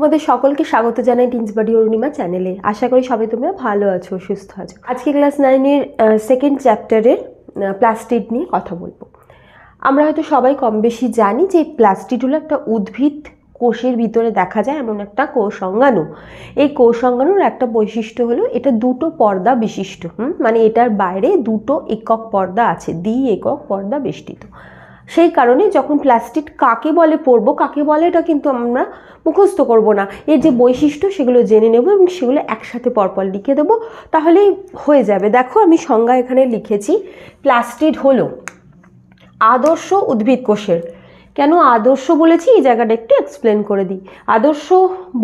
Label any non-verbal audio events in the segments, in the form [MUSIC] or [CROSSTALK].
তোমাদের সকলকে স্বাগত জানাই টিন্স বাডি অরুণিমা চ্যানেলে। আশা করি সবাই তোমরা ভালো আছো, সুস্থ আছো। আজকে ক্লাস নাইনের সেকেন্ড চ্যাপ্টারের প্লাস্টিড নিয়ে কথা বলব। আমরা হয়তো সবাই কম বেশি জানি যে প্লাস্টিড হলো একটা উদ্ভিদ কোষের ভিতরে দেখা যায়, এমন একটা কোষ অঙ্গাণু এই কোষ অঙ্গাণুর একটা বৈশিষ্ট্য হলো এটা দুটো পর্দা বিশিষ্ট মানে এটার বাইরে দুটো একক পর্দা আছে, দ্বি একক পর্দা বেষ্টিত। সেই কারণে যখন প্লাস্টিক কাকে বলে পড়ব কাকে বলে এটা কিন্তু আমরা মুখস্থ করব না। এর যে বৈশিষ্ট্য সেগুলো জেনে নেব এবং সেগুলো একসাথে পরপর লিখে দেবো তাহলেই হয়ে যাবে। দেখো আমি সংজ্ঞা এখানে লিখেছি প্লাস্টিড হলো আদর্শ উদ্ভিদ কোষের কেন আদর্শ বলেছি? এই জায়গাটা একটু এক্সপ্লেন করে দিই। আদর্শ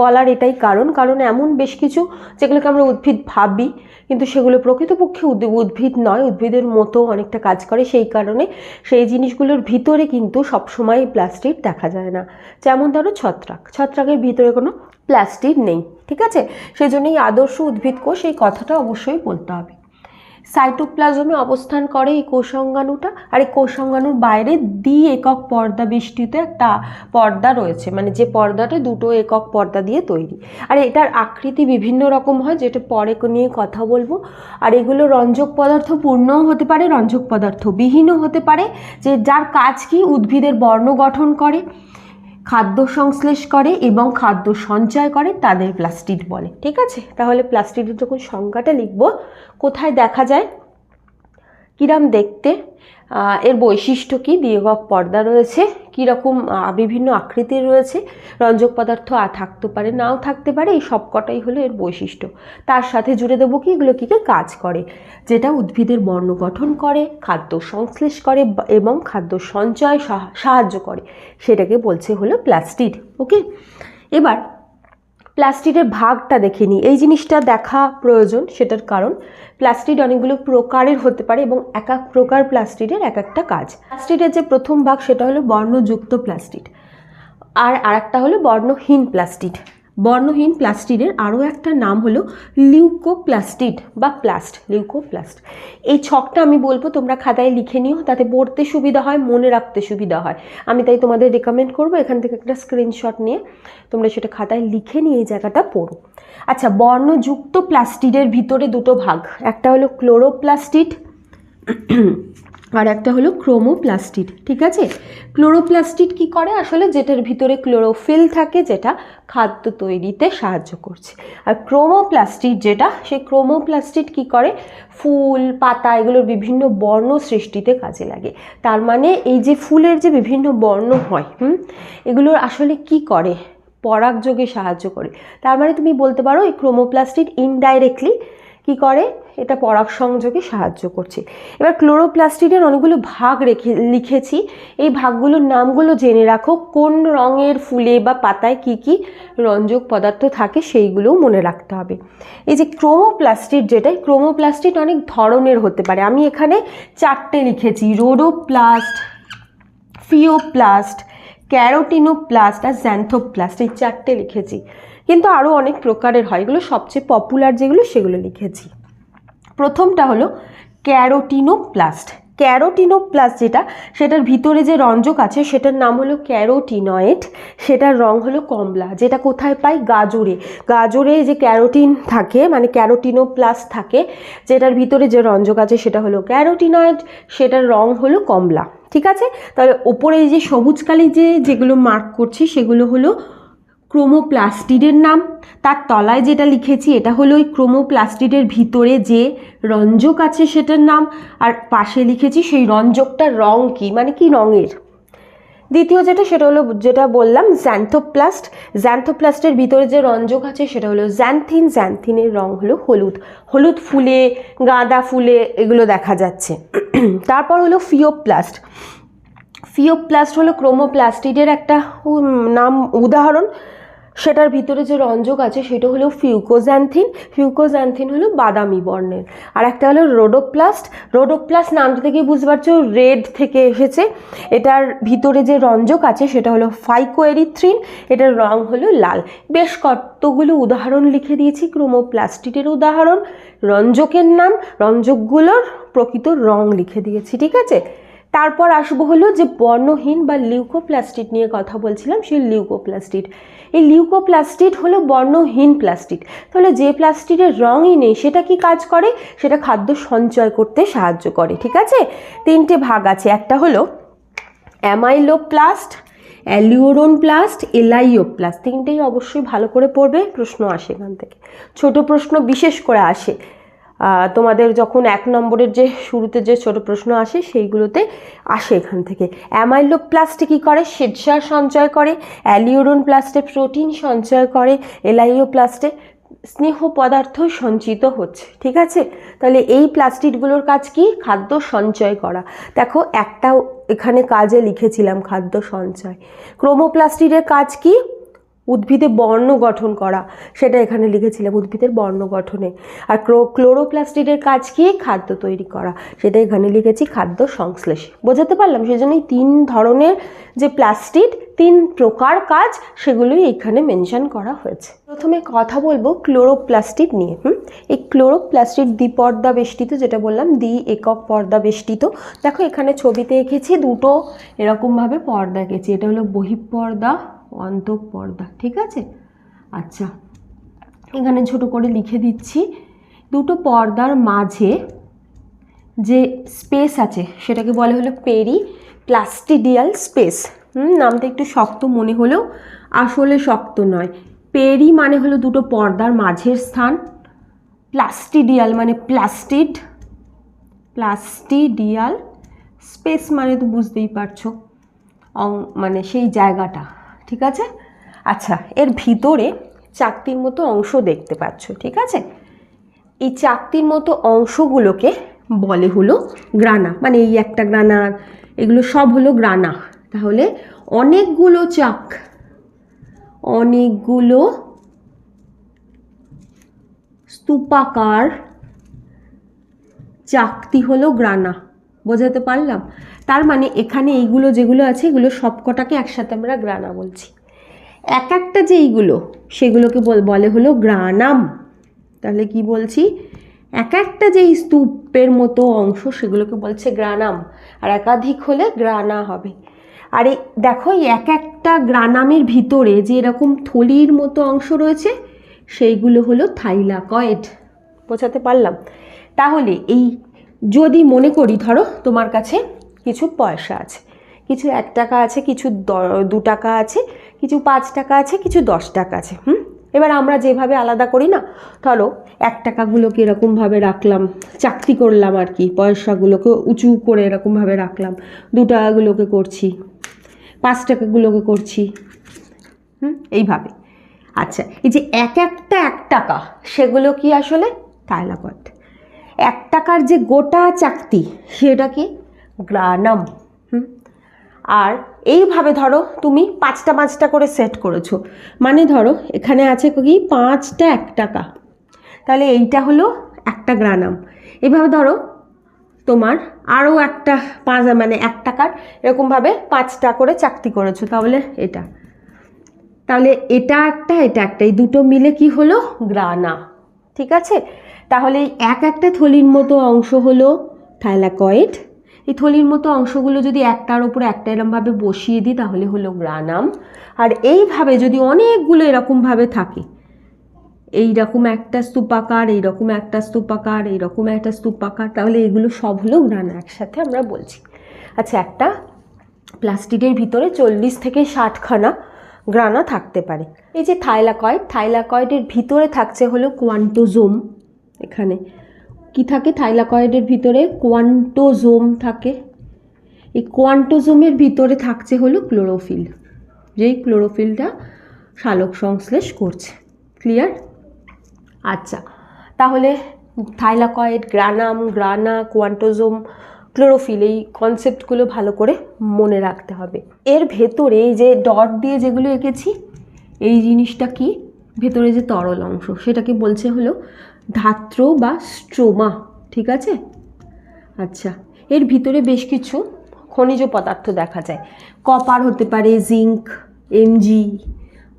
বলার এটাই কারণ কারণ এমন বেশ কিছু যেগুলোকে আমরা উদ্ভিদ ভাবি, কিন্তু সেগুলো প্রকৃতপক্ষে উদ্ভিদ নয়, উদ্ভিদের মতো অনেকটা কাজ করে। সেই কারণে সেই জিনিসগুলোর ভিতরে কিন্তু সবসময় প্লাস্টিক দেখা যায় না। যেমন ধরো ছত্রাক। ছত্রাকের ভিতরে কোনো প্লাস্টিক নেই, ঠিক আছে? সেই জন্যই আদর্শ উদ্ভিদ কোষ, এই কথাটা অবশ্যই বলতে হবে। সাইটোপ্লাজমে অবস্থান করে এই কোষাঙ্গাণুটা আর এই কোষাঙ্গাণুর বাইরে দ্বি একক পর্দা বেষ্টিত একটা পর্দা রয়েছে। মানে যে পর্দাটা দুটো একক পর্দা দিয়ে তৈরি। আর এটার আকৃতি বিভিন্ন রকম হয়, যেটা পরে নিয়ে কথা বলব। আর এগুলো রঞ্জক পদার্থ পূর্ণও হতে পারে, রঞ্জক পদার্থ বিহীনও হতে পারে। যে যার কাজ কি, উদ্ভিদের বর্ণ গঠন করে। খাদ্য সংশ্লেষ করে এবং খাদ্য সঞ্চয় করে তাদের প্লাস্টিড বলে। ঠিক আছে? তাহলে প্লাস্টিডের যখন সংজ্ঞাটা লিখব, কোথায় দেখা যায়? কিরাম দেখতে? এর বৈশিষ্ট্য কি? দীর্ঘক পর্দা রয়েছে। কীরকম বিভিন্ন আকৃতির রয়েছে। রঞ্জক পদার্থ আ থাকতে পারে, নাও থাকতে পারে, এই সবকটাই হলো এর বৈশিষ্ট্য। তার সাথে জুড়ে দেবো কি? এগুলো কী? কাজ করে। যেটা উদ্ভিদের বর্ণ গঠন করে, খাদ্য সংশ্লেষ করে এবং খাদ্য সঞ্চয় সাহা- সাহায্য করে। সেটাকে বলছে হলো প্লাস্টিড। ওকে? এবার প্লাস্টিকের ভাগটা দেখে নিই এই জিনিসটা দেখা প্রয়োজন, সেটার কারণ। প্লাস্টিক অনেকগুলো প্রকারের হতে পারে এবং এক এক প্রকার প্লাস্টিকের এক একটা কাজ। প্লাস্টিকের যে প্রথম ভাগ, সেটা হলো বর্ণযুক্ত প্লাস্টিক আর আরেকটা হলো বর্ণহীন প্লাস্টিক বর্ণহীন প্লাস্টিডের আরও একটা নাম হলো লিউকোপ্লাস্টিড বা প্লাস্ট, লিউকোপ্লাস্ট। এই ছকটা আমি বলব, তোমরা খাতায় লিখে নিও, তাতে পড়তে সুবিধা হয়, মনে রাখতে সুবিধা হয়। আমি তাই তোমাদের রেকমেন্ড করব, এখান থেকে একটা স্ক্রিনশট নিয়ে তোমরা সেটা খাতায় লিখে নিয়ে এই জায়গাটা পড়ো। আচ্ছা বর্ণযুক্ত প্লাস্টিডের ভিতরে দুটো ভাগ, একটা হলো ক্লোরোপ্লাস্টিড আর একটা হলো ক্রোমোপ্লাস্টিড, ঠিক আছে? ক্লোরোপ্লাস্টিড কি করে? আসলে যেটার ভিতরে ক্লোরোফিল থাকে, যেটা খাদ্য তৈরিতে সাহায্য করছে। আর ক্রোমোপ্লাস্টিড যেটা, সেই ক্রোমোপ্লাস্টিড কি করে? ফুল, পাতা, এগুলোর বিভিন্ন বর্ণ সৃষ্টিতে কাজে লাগে। তার মানে এই যে ফুলের যে বিভিন্ন বর্ণ হয়, হুম? এগুলোর আসলে কি করে? পরাগযোগে সাহায্য করে। তার মানে তুমি বলতে পারো, এই ক্রোমোপ্লাস্টিড ইনডাইরেক্টলি কি করে? এটা পরাগ সংযোগে সাহায্য করছে। এবার ক্লোরোপ্লাস্টিডের অনেকগুলো ভাগ রেখে, লিখেছি। এই ভাগগুলোর নামগুলো জেনে রাখো। কোন রঙের ফুলে বা পাতায় কি কি রঞ্জক পদার্থ থাকে সেইগুলোও মনে রাখতে হবে। এই যে ক্রোমোপ্লাস্টিড যেটা ক্রোমোপ্লাস্টিড অনেক ধরনের হতে পারে। আমি এখানে চারটে লিখেছি। রোডোপ্লাস্ট, ফিওপ্লাস্ট, ক্যারোটিনোপ্লাস্ট আর জ্যান্থোপ্লাস্ট, এই চারটে লিখেছি। কিন্তু আরও অনেক প্রকারের হয়। এগুলো সবচেয়ে পপুলার যেগুলো, সেগুলো লিখেছি। প্রথমটা হলো ক্যারোটিনোপ্লাস্ট। ক্যারোটিনোপ্লাস্ট যেটা, সেটার ভিতরে যে রঞ্জক আছে, সেটার নাম হলো ক্যারোটিনয়েড। সেটার রং হলো কমলা, যেটা কোথায় পাই? গাজরে। গাজরে যে ক্যারোটিন থাকে মানে ক্যারোটিনোপ্লাস্ট থাকে, যেটার ভিতরে যে রঞ্জক আছে, সেটা হলো ক্যারোটিনয়েড, সেটার রং হলো কমলা। ঠিক আছে? তাহলে ওপরে যে সবুজ কালি যে যেগুলো মার্ক করছি, সেগুলো হলো ক্রোমোপ্লাস্টিডের নাম। তার তলায় যেটা লিখেছি, এটা হলো ওই ক্রোমোপ্লাস্টিডের ভিতরে যে রঞ্জক আছে সেটার নাম, আর পাশে লিখেছি সেই রঞ্জকটার রং কি মানে কি রঙের। দ্বিতীয় যেটা, সেটা হলো যেটা বললাম জ্যান্থোপ্লাস্ট জ্যান্থোপ্লাস্টের ভিতরে যে রঞ্জক আছে, সেটা হলো জ্যান্থিন জ্যান্থিনের রং হলো হলুদ। হলুদ ফুলে, গাঁদা ফুলে, এগুলো দেখা যাচ্ছে। [CLEARS THROAT] তারপর হলো ফিওপ্লাস্ট ফিওপ্লাস্ট হলো ক্রোমোপ্লাস্টিডের একটা নাম, উদাহরণ। সেটার ভিতরে যে রঞ্জক আছে, সেটা হলো ফিউকোজ্যান্থিন ফিউকোজ্যান্থিন হলো বাদামি বর্ণের। আর একটা হলো রোডোপ্লাস্ট রোডোপ্লাস্ট নামটা থেকে বুঝতে পারছ রেড থেকে এসেছে। এটার ভিতরে যে রঞ্জক আছে, সেটা হলো ফাইকোএরিথ্রিন এটার রং হলো লাল। বেশ কতগুলো উদাহরণ লিখে দিয়েছি ক্রোমোপ্লাস্টিডের উদাহরণ, রঞ্জকের নাম, রঞ্জকগুলোর প্রকৃত রং লিখে দিয়েছি, ঠিক আছে? তারপর আসব হলো যে বর্ণহীন বা লিউকোপ্লাস্টিড নিয়ে কথা বলছিলাম, সেই লিউকোপ্লাস্টিড এই লিউকোপ্লাস্টিড হলো বর্ণহীন প্লাস্টিড তাহলে যে প্লাস্টিডের রঙই নেই, সেটা কি কাজ করে? সেটা খাদ্য সঞ্চয় করতে সাহায্য করে, ঠিক আছে? তিনটে ভাগ আছে, একটা হলো অ্যামাইলোপ্লাস্ট অ্যালিওরন প্লাস্ট এলাইওপ্লাস্ট তিনটেই অবশ্যই ভালো করে পড়বে, প্রশ্ন আসে এখান থেকে। ছোট প্রশ্ন বিশেষ করে আসে। তোমাদের যখন এক নম্বরের যে শুরুতে যে ছোট প্রশ্ন আসে, সেইগুলোতে আসে এখান থেকে। অ্যামাইলো প্লাস্টে কী করে? শ্বেতসার সঞ্চয় করে, অ্যালিওরন প্লাস্টে প্রোটিন সঞ্চয় করে এলাইও প্লাস্টে স্নেহ পদার্থ সঞ্চিত হচ্ছে, ঠিক আছে? তাহলে এই প্লাস্টিকগুলোর কাজ কি? খাদ্য সঞ্চয় করা। দেখো একটা এখানে কাজে লিখেছিলাম খাদ্য সঞ্চয়। ক্রোমোপ্লাস্টিডের কাজ কি? উদ্ভিদে বর্ণ গঠন করা। সেটা এখানে লিখেছিলাম উদ্ভিদের বর্ণ গঠনে। আর ক্লো ক্লোরোপ্লাস্টিডের কাজ কি? খাদ্য তৈরি করা। সেটা এখানে লিখেছি খাদ্য সংশ্লেষ। বোঝাতে পারলাম সেই সেজন্যই তিন ধরনের যে প্লাস্টিড, তিন প্রকার কাজ, সেগুলোই এখানে মেনশন করা হয়েছে। প্রথমে কথা বলব ক্লোরোপ্লাস্টিড নিয়ে। হুম? এই ক্লোরোপ্লাস্টিড দ্বিপর্দা বেষ্টিত যেটা বললাম, দ্বি একক পর্দা বেষ্টিত দেখো এখানে ছবিতে এঁকেছি দুটো এরকমভাবে পর্দা এঁকেছি। এটা হলো বহিঃপর্দা অন্তঃ পর্দা ঠিক আছে? আচ্ছা এখানে ছোট করে লিখে দিচ্ছি। দুটো পর্দার মাঝে যে স্পেস আছে, সেটাকে বলে হলো পেরি প্লাস্টিডিয়াল স্পেস। হুম, নামটা একটু শক্ত মনে হলেও আসলে শক্ত নয়। পেরি মানে হলো দুটো পর্দার মাঝের স্থান। প্লাস্টিডিয়াল মানে প্লাস্টিড, প্লাস্টিডিয়াল স্পেস মানে তো বুঝতেই পারছ। মানে সেই জায়গাটা। ঠিক আছে? আচ্ছা এর ভিতরে চাকতির মতো অংশ দেখতে পাচ্ছ, ঠিক আছে? এই চাকতির মতো অংশগুলোকে বলে হলো গ্রানা মানে এই একটা গ্রানা, এগুলো সব হলো গ্রানা। তাহলে অনেকগুলো চাক, অনেকগুলো স্তূপাকার চাকতি হলো গ্রানা। বোঝাতে পারলাম? তার মানে এখানে এইগুলো যেগুলো আছে, এগুলো সবকটাকে একসাথে আমরা গ্রানা বলছি। এক একটা যে এইগুলো, সেগুলোকে বল- হলো গ্রানাম। তাহলে কি বলছি? এক একটা যে স্তূপের মতো অংশ, সেগুলোকে বলছে গ্রানাম। আর একাধিক হলে গ্রানা হবে। আর এই, দেখো এক একটা গ্রানামের ভিতরে যে এরকম থলির মতো অংশ রয়েছে, সেইগুলো হলো থাইলাকয়েড। বোঝাতে পারলাম? তাহলে এই, যদি মনে করি, ধরো তোমার কাছে কিছু পয়সা আছে। কিছু এক টাকা আছে, কিছু দ- টাকা আছে, কিছু পাঁচ টাকা আছে, কিছু দশ টাকা আছে, হুম? এবার আমরা যেভাবে আলাদা করি না, ধরো এক টাকাগুলোকে এরকমভাবে রাখলাম, চাকরি করলাম আর কি, পয়সাগুলোকে উঁচু করে এরকমভাবে রাখলাম, দু টাকাগুলোকে করছি, পাঁচ টাকাগুলোকে করছি, হুম? এইভাবে। আচ্ছা এই যে এক একটা এক টাকা, সেগুলো কি আসলে? থাইলাকয়েড এক টাকার যে গোটা চাকতি সেটা কি গ্রানাম। হুম? আর এইভাবে ধরো তুমি পাঁচটা পাঁচটা করে সেট করেছ। মানে ধরো এখানে আছে কি পাঁচটা এক টাকা তাহলে এইটা হলো একটা গ্রানাম। এভাবে ধরো তোমার আরও একটা পাঁচ মানে এক টাকার এরকমভাবে পাঁচটা করে চাকতি করেছ। তাহলে এটা। তাহলে এটা একটা এটা একটা। এই দুটো মিলে কি হলো? গ্রানা। ঠিক আছে? তাহলে এক একটা থলির মতো অংশ হলো থাইলাকয়েড এই থলির মতো অংশগুলো যদি একটার ওপর একটা এরমভাবে বসিয়ে দিই, তাহলে হলো গ্রানাম। আর এইভাবে যদি অনেকগুলো এরকমভাবে থাকে, এইরকম একটা স্তূপাকার, এইরকম একটা স্তূপাকার, এইরকম একটা স্তূপাকার, তাহলে এগুলো সব হলো গ্রানা একসাথে আমরা বলছি। আচ্ছা একটা প্লাস্টিকের ভিতরে চল্লিশ থেকে ষাটখানা গ্রানা থাকতে পারে। এই যে থাইলাকয়েড, থাইলাকয়েডের ভিতরে থাকছে হলো কোয়ান্টোজোম, এখানে। কি থাকে? থাইলাকয়েডের ভিতরে কোয়ান্টোজোম থাকে। এই কোয়ান্টোজোমের ভিতরে থাকছে হলো ক্লোরোফিল। যেই ক্লোরোফিলটা সালোক সংশ্লেষ করছে। ক্লিয়ার? আচ্ছা তাহলে thylakoid, granum, grana, quantasome, chlorophyll এই কনসেপ্টগুলো ভালো করে মনে রাখতে হবে। এর ভেতরে এই যে ডট দিয়ে যেগুলো এঁকেছি, এই জিনিসটা কি? ভেতরে যে তরল অংশ, সেটাকে বলছে হলো ধাত্র বা স্ট্রোমা, ঠিক আছে? আচ্ছা এর ভিতরে বেশ কিছু খনিজ পদার্থ দেখা যায়। কপার হতে পারে, জিঙ্ক এমজি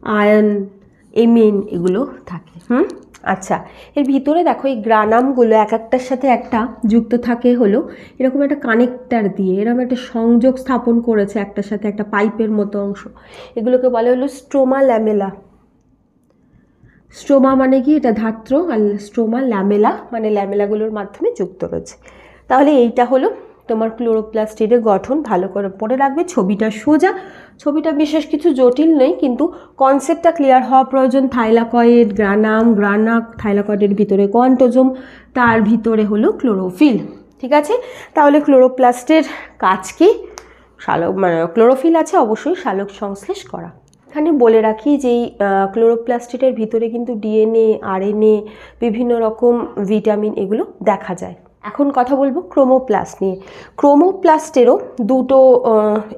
আয়ন এমএন এগুলো থাকে, হুম? আচ্ছা এর ভিতরে দেখো এই গ্রানামগুলো এক একটার সাথে একটা যুক্ত থাকে হলো, এরকম একটা কানেক্টার দিয়ে, এরকম একটা সংযোগ স্থাপন করেছে একটার সাথে একটা পাইপের মতো অংশ। এগুলোকে বলে হলো স্ট্রোমা ল্যামেলা স্ট্রোমা মানে কি? এটা ধাত্র আর স্ট্রোমা ল্যামেলা মানে ল্যামেলাগুলোর মাধ্যমে যুক্ত রয়েছে। তাহলে এইটা হলো তোমার ক্লোরোপ্লাস্টিডের গঠন, ভালো করে পড়ে রাখবে, ছবিটা সোজা। ছবিটা বিশেষ কিছু জটিল নেই, কিন্তু কনসেপ্টটা ক্লিয়ার হওয়া প্রয়োজন। থাইলাকয়েড, গ্রানাম, গ্রানাক, থাইলাকয়েডের ভিতরে কোয়ান্টোজোম, তার ভিতরে হলো ক্লোরোফিল, ঠিক আছে? তাহলে ক্লোরোপ্লাস্টের কাজ কি? শালক মানে ক্লোরোফিল আছে, অবশ্যই শালক সংশ্লেষ করা। এখানে বলে রাখি যে এই ক্লোরোপ্লাস্টিটের ভিতরে কিন্তু ডিএনএ, আরএনএ, বিভিন্ন রকম ভিটামিন এগুলো দেখা যায়। এখন কথা বলব ক্রোমোপ্লাস্ট নিয়ে। ক্রোমোপ্লাস্টেরও দুটো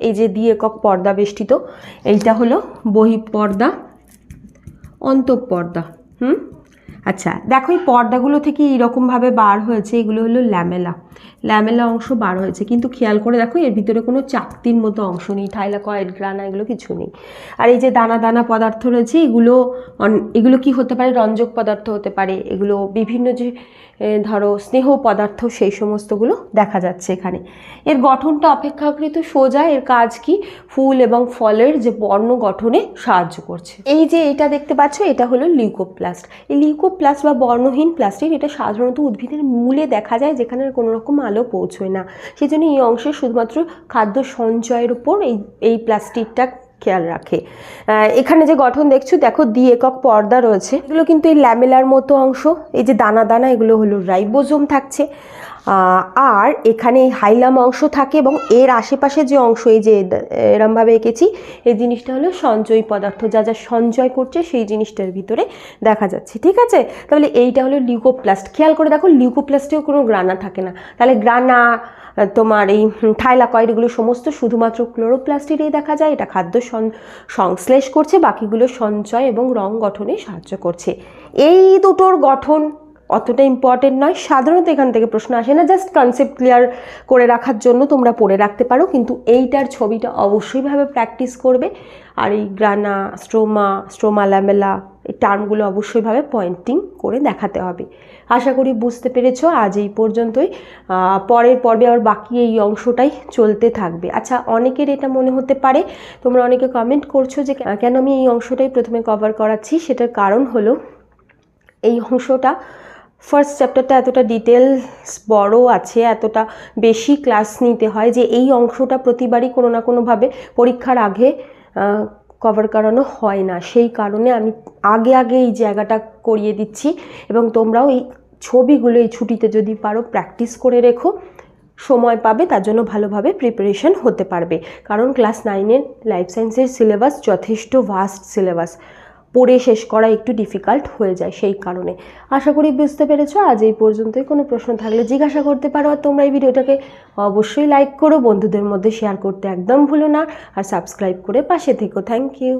এই যে দ্বিএকক পর্দা বেষ্টিত, এইটা হলো বহিঃপর্দা, অন্তঃপর্দা, হুম? আচ্ছা দেখো এই পর্দাগুলো থেকে এইরকমভাবে বার হয়েছে, এগুলো হলো ল্যামেলা। ল্যামেলা অংশ বার হয়েছে, কিন্তু খেয়াল করে দেখো এর ভিতরে কোনো চাকতির মতো অংশ নেই, থাইলাকয়েড গ্রানা এগুলো কিছু নেই। আর এই যে দানা দানা পদার্থ রয়েছে, এগুলো এগুলো কি হতে পারে? রঞ্জক পদার্থ হতে পারে। এগুলো বিভিন্ন যে ধরো, স্নেহ পদার্থ সেই সমস্তগুলো দেখা যাচ্ছে এখানে। এর গঠনটা অপেক্ষাকৃত সোজা, এর কাজ কি? ফুল এবং ফলের যে বর্ণ গঠনে সাহায্য করছে। এই যে এটা দেখতে পাচ্ছ, এটা হলো লিউকোপ্লাস্ট এই লিউকোপ্লাস্ট বা বর্ণহীন প্লাস্টিক এটা সাধারণত উদ্ভিদের মূলে দেখা যায়, যেখানে কোনো রকম আলো পৌঁছয় না। সেই জন্য এই অংশে শুধুমাত্র খাদ্য সঞ্চয়ের উপর এই এই প্লাস্টিকটা খেয়াল রাখে। এখানে যে গঠন দেখছ, দেখো দ্বি একক পর্দা রয়েছে। এগুলো কিন্তু এই ল্যামেলার মতো অংশ, এই যে দানা দানা, এগুলো হলো রাইবোজোম থাকছে। আর এখানে হাইলাম অংশ থাকে এবং এর আশেপাশে যে অংশ, এই যে এরমভাবে এঁকেছি, এই জিনিসটা হলো সঞ্চয়ী পদার্থ। যা যা সঞ্চয় করছে, সেই জিনিসটার ভিতরে দেখা যাচ্ছে, ঠিক আছে? তাহলে এইটা হলো লিউকোপ্লাস্ট। খেয়াল করে দেখো, লিউকোপ্লাস্টেও কোনো গ্রানা থাকে না। তাহলে গ্রানা তোমার এই থাইলাকয়েড সমস্ত শুধুমাত্র ক্লোরোপ্লাস্টিডেই দেখা যায়, এটা খাদ্য সংশ্লেষ করছে, বাকিগুলো সঞ্চয় এবং রং গঠনে সাহায্য করছে। এই দুটোর গঠন অতটা ইম্পর্টেন্ট নয়। সাধারণত এখান থেকে প্রশ্ন আসে না জাস্ট কনসেপ্ট ক্লিয়ার করে রাখার জন্য তোমরা পড়ে রাখতে পারো, কিন্তু এইটার ছবিটা অবশ্যইভাবে প্র্যাকটিস করবে। আর এই গ্রানা স্ট্রোমা স্ট্রোমা ল্যামেলা এই টার্মগুলো অবশ্যইভাবে পয়েন্টিং করে দেখাতে হবে। আশা করি বুঝতে পেরেছ, আজ এই পর্যন্তই। পরের পর্বে আবার বাকি এই অংশটাই চলতে থাকবে। আচ্ছা অনেকের এটা মনে হতে পারে, তোমরা অনেকে কমেন্ট করছ যে কেন আমি এই অংশটাই প্রথমে কভার করাচ্ছি? সেটার কারণ হলো, এই অংশটা ফার্স্ট চ্যাপ্টারটা এতটা ডিটেলস বড় আছে, এতটা বেশি ক্লাস নিতে হয় যে এই অংশটা প্রতিবারই কোনো না কোনোভাবে পরীক্ষার আগে কভার করানো হয় না। সেই কারণে আমি আগে আগে এই জায়গাটা করিয়ে দিচ্ছি এবং তোমরাও এই ছবিগুলো এই ছুটিতে যদি পারো প্র্যাকটিস করে রেখো, সময় পাবে, তার জন্য ভালোভাবে প্রিপারেশন হতে পারবে। কারণ ক্লাস নাইনের লাইফ সায়েন্সের সিলেবাস যথেষ্ট ভাস্ট সিলেবাস পড়ে শেষ করা একটু ডিফিকাল্ট হয়ে যায় সেই কারণে। আশা করি বুঝতে পেরেছ, আজ এই পর্যন্তই। কোনো প্রশ্ন থাকলে জিজ্ঞাসা করতে পারো আর তোমরা এই ভিডিওটাকে অবশ্যই লাইক করো, বন্ধুদের মধ্যে শেয়ার করতে একদম ভুলো না, আর সাবস্ক্রাইব করে পাশে থেকো। Thank you